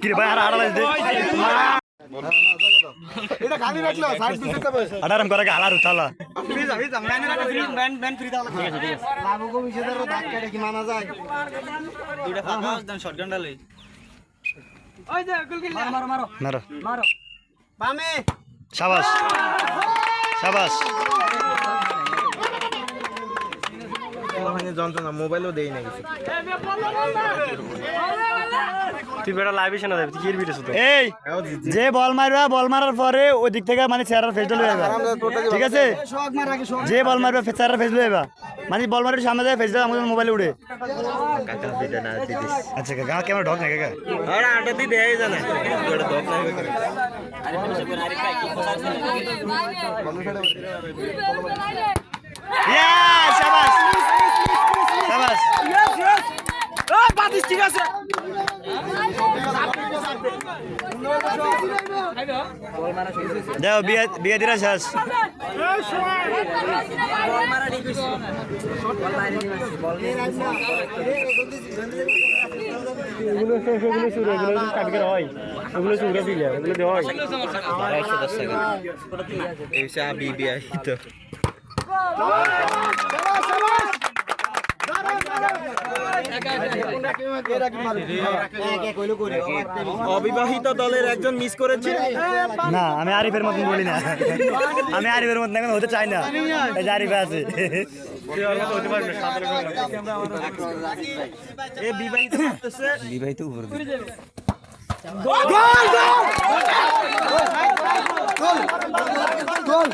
কিরে ভাই আর আড়া লাগছে এটা খালি রাখল সাইড পিছে দেবে আড়ারাম করে হালার উঠালা। বাবুকে মিশে ধরো দাগ কেটে কি মানা যায়? মারো বামে। সাবাস। সাবাস। যন্ত্রণা মোবাইলও দেই না কিছু। তুই বেটা লাইভ এসে না যাবি তুই কি ভিডিও শুধু এই যে বল মারবা বল মারার পরে ওই দিক থেকে মানে চেহারার ফেস লয়ে যাবে। ঠিক আছে? যে বল মারবা চেহারার ফেস লয়ে যাবে। মানে বল মারার সামনে যায় ফেস আমাদের মোবাইলে উড়ে। আচ্ছা কাকা ক্যামেরা ঢক না কাকা। আরে আটা তুই দেয় জানা ওটা দক নাই ইয়া সাবাস সাবাস বাতিস ঠিক আছে দেও বিয়ে বিয়ে দিরা শেষ। এগুলো এগুলো কাটকে হয় এগুলো শুরু দিলে এগুলো দেওয়া হয়। আড়াইশো দশ টাকা। এই চা তো। অবিবাহিত দলের একজন মিস করেছে? না আমি আরিফের মতন বলি না। আমি আরিফের মতন এখন হতে চাই না। এই যে আরিফে আছে। বিবাহিত করতেছে। বিবাহিত উপর গোল গোল!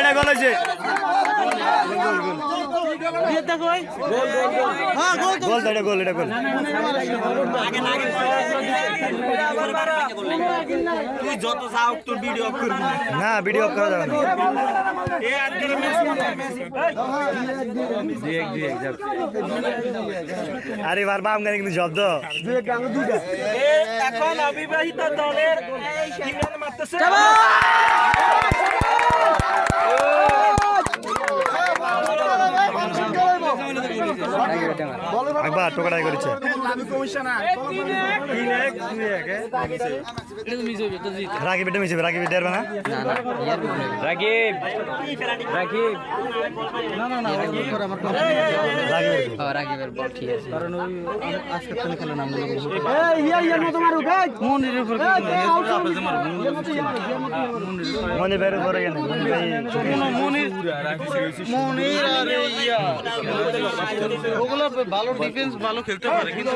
এটা গোল হয়েছে। গোল এটা গোল এটা গোল। তুই যত চাও তোর ভিডিও করবি না ভিডিও অফ করা যাবে না। এ আরে বার বাম গানে কিন্তু শব্দ এ এখন অবিবাহিত দলের মারতেছে। একবার টোকাটাই করেছে। রাখি বেটে মিশে। রাখি বেটে না? রাকিব রাকিব রাখি বেটে। বের করে কেন মনির আরে ইয়া। ওগুলো ভালো ডিফেন্স ভালো খেলতে পারে কিন্তু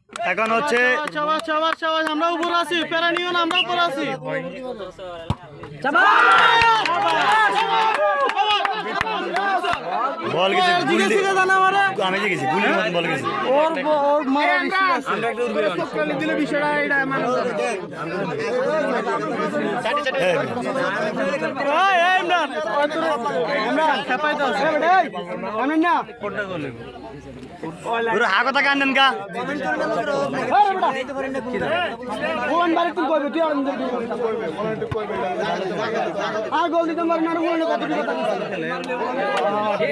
চাবাস হচ্ছে আমরা উপর আছি প্যারা নিও না আমরা উপর আছি। বল গেছে গুলি দিয়ে- জানা আমারে। আমি যে গেছি গুলির মতন বল গেছে। ওর ওর মারা বেশি আছে। দিলে বিষয়টা এটা মানে হ্যাঁ। এই এই ইমরান ইমরান খেপাই দাও এই আমি না পুরো হা কথা কান্দেন কা ফোন বারে তুই কইবে তুই আর আর গোল দিতে পারি না বলে কত দিকে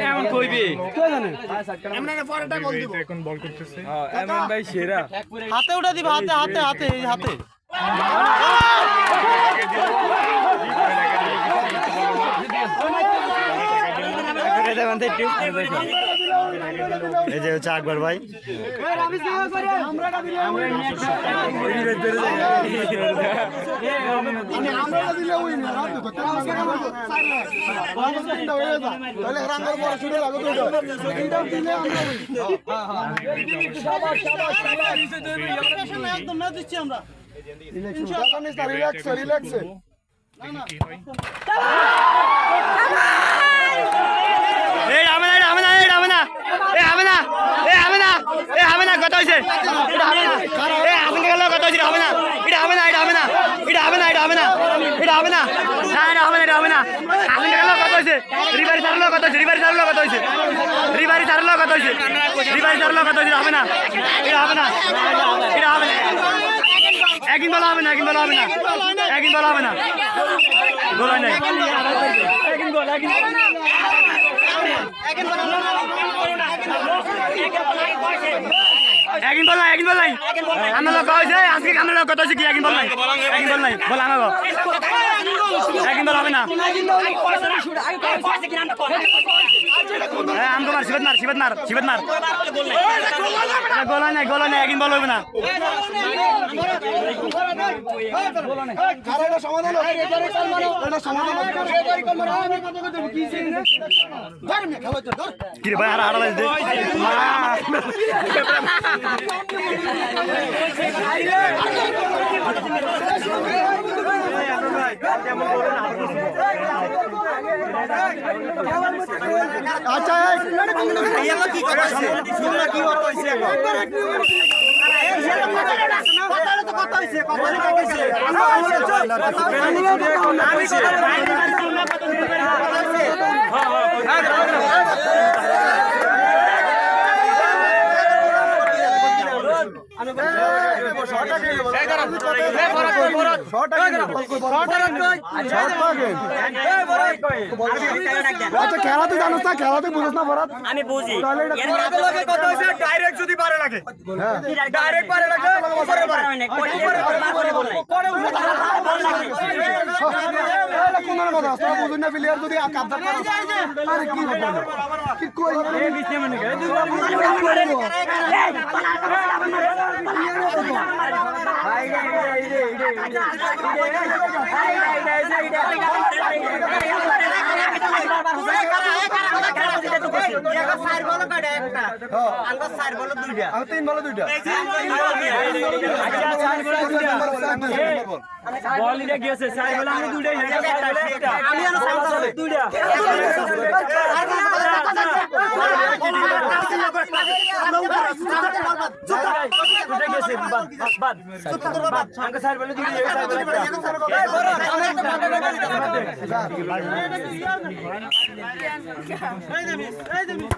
এমন কইবি? কে জানে এমন ভাই সেরা। হাতে উঠা দিবা হাতে হাতে হাতে এই হাতে। এই যে হচ্ছে আকবর ভাই। একদম ম্যাচ দিচ্ছি আমরা এই হবে না হবে না এই হবে না এই হবে না এই হবে না হয়েছে এটা হবে না কাকার লগে কথা হয়েছে হবে না না হবে না, এটা হবে না, এটা হবে না, এটা হবে না। না এটা হবে না, এটা হবে না। কাকার লগে কথা হয়েছে। রিবারি স্যারের লগে কথা হয়েছে, রিবারি স্যারের লগে কথা হয়েছে। রিবারি স্যারের লগে কথা হয়েছে। রিবারি স্যারের লগে কথা হয়েছে হবে না। এটা হবে না। এটা হবে না। একদিন বলা হবে না, একদিন বলা হবে না। একদিন বলা হবে না। হয় নাই। একদিন বল। নাই একদিন বল নাই। আমার লোক হয়েছে আজকে আমার লোক কত হয়েছে কি? একদিন বল নাই। একদিন বল নাই। বল আমার একদিন বল হবে না। আমকে মার শিবত মার শিবত মার শিবত মার। গোল নাই গোল নাই, একদিন বল হবে না। কি ভাই আর আর দে আচ্ছা খেলা তুই জানিস না খেলা তুই বুঝিস না ভরাত আমি বুঝি। ডাইরেক্ট যদি পারে লাগে। ডাইরেক্ট পারে লাগে উপরে পারে। না কোটি উপরে পারে। কোন কথা? বুঝুন না প্লেয়ার যদি করে। আরে কি আমি তিন বলে দুইটা বল এটা গেছে চাই বলে আমি দুইটাই আমি দুইটা Hey, Demis! Hey, Demis!